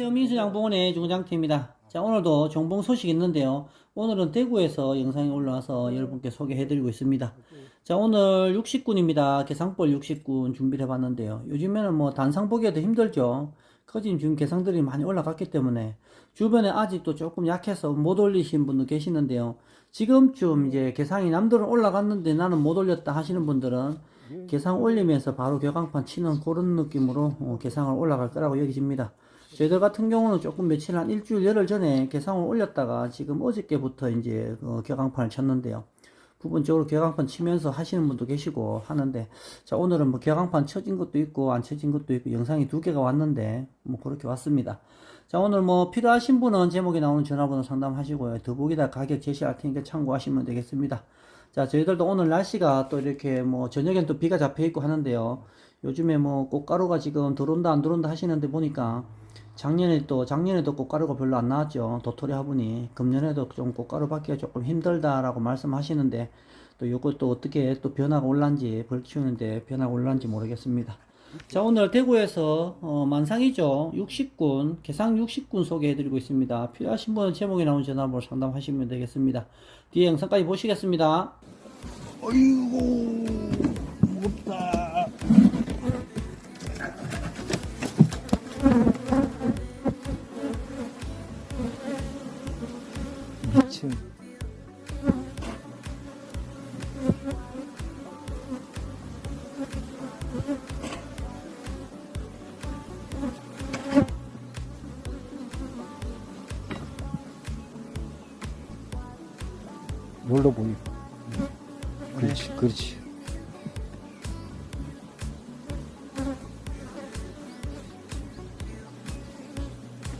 안녕하세요. 민수양봉원의 중장태입니다. 자, 오늘도 정봉 소식 있는데요. 오늘은 대구에서 영상이 올라와서 여러분께 소개해드리고 있습니다. 자, 오늘 60군입니다. 개상벌 60군 준비를 해봤는데요. 요즘에는 뭐 단상 보기가 더 힘들죠. 커진 지금 개상들이 많이 올라갔기 때문에 주변에 아직도 조금 약해서 못 올리신 분도 계시는데요. 지금쯤 이제 개상이 남들은 올라갔는데 나는 못 올렸다 하시는 분들은 개상 올리면서 바로 격앙판 치는 그런 느낌으로 어, 개상을 올라갈 거라고 여기집니다. 저희들 같은 경우는 조금 며칠 한 일주일 열흘 전에 개상을 올렸다가 지금 어저께부터 이제 어, 격앙판을 쳤는데요. 부분적으로 격앙판 치면서 하시는 분도 계시고 하는데 자 오늘은 뭐 격앙판 쳐진 것도 있고 안 쳐진 것도 있고 영상이 두 개가 왔는데 뭐 그렇게 왔습니다. 자 오늘 뭐 필요하신 분은 제목에 나오는 전화번호 상담하시고요. 더보기다 가격 제시할 테니까 참고하시면 되겠습니다. 자 저희들도 오늘 날씨가 또 이렇게 뭐 저녁엔 또 비가 잡혀 있고 하는데요. 요즘에 뭐 꽃가루가 지금 들어온다 안 들어온다 하시는데 보니까 작년에 또 작년에도 꽃가루가 별로 안 나왔죠. 도토리 화분이 금년에도 좀 꽃가루 받기가 조금 힘들다라고 말씀하시는데 또 이것도 어떻게 또 변화가 올란지 벌 키우는데 변화가 올란지 모르겠습니다. 자 오늘 대구에서 어, 만상이죠 60군 개상 60군 소개해드리고 있습니다. 필요하신 분은 제목에 나온 전화번호 상담하시면 되겠습니다. 뒤에 영상까지 보시겠습니다. 어이구 무겁다 미친 놀러 보이 그렇지 그렇지.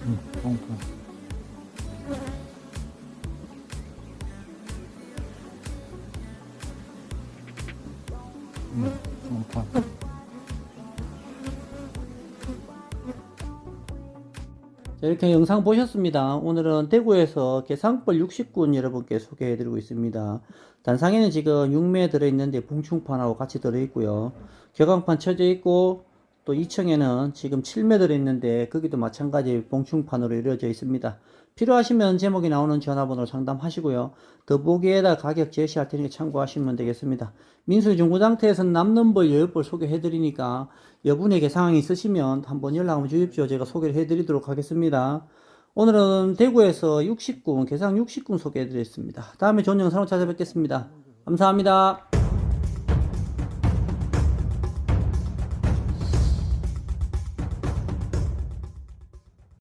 응, 펑펑. 자, 이렇게 영상 보셨습니다. 오늘은 대구에서 개상벌 60군 여러분께 소개해 드리고 있습니다. 단상에는 지금 6매 들어있는데 봉충판하고 같이 들어있고요. 격앙판 쳐져 있고 또 2층에는 지금 7매 들어있는데 거기도 마찬가지 봉충판으로 이루어져 있습니다. 필요하시면 제목이 나오는 전화번호로 상담하시고요. 더보기에다 가격 제시할 테니까 참고하시면 되겠습니다. 민수 중고장터에서는 남는 벌 10벌 소개해드리니까 여분에게 상황이 있으시면 한번 연락 한번 주십시오. 제가 소개를 해드리도록 하겠습니다. 오늘은 대구에서 60군, 개상 60군 소개해드렸습니다. 다음에 좋은 영상으로 찾아뵙겠습니다. 감사합니다.